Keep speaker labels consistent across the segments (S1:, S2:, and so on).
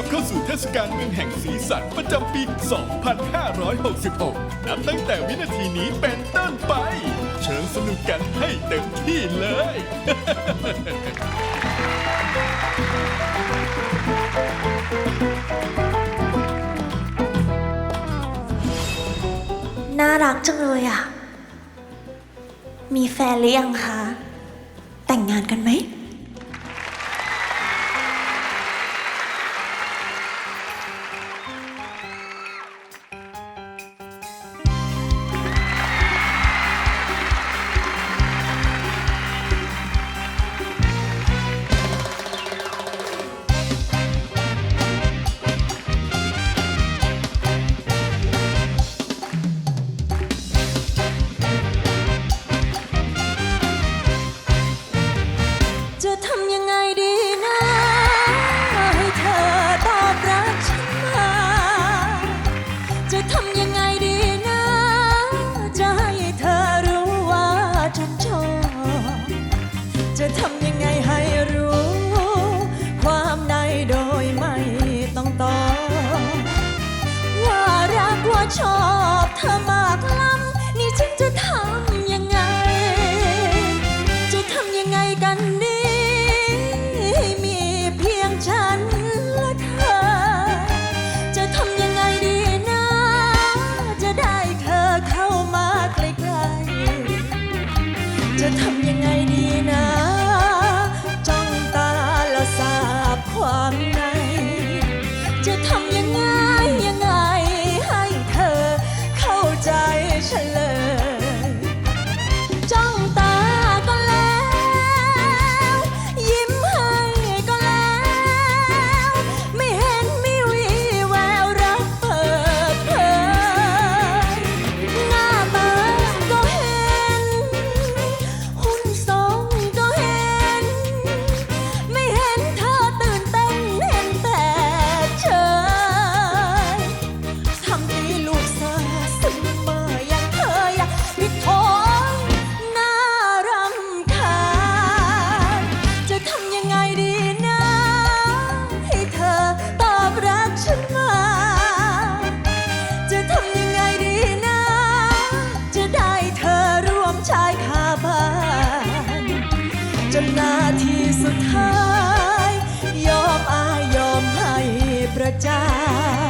S1: ับเข้าสู่เทศกาลเมืองแห่งสีสันประจำปี 2566 นับตั้งแต่วินาทีนี้เป็นต้นไป เชิญสนุกกันให้เต็มที่เลย
S2: น่ารักจังเลยอะ มีแฟนหรือยังคะ แต่งงานกันไหม
S3: ยังไงดี จนนาทีสุดท้าย ยอมอายยอมให้ประจาน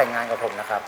S4: แต่งงานกับผมนะครับ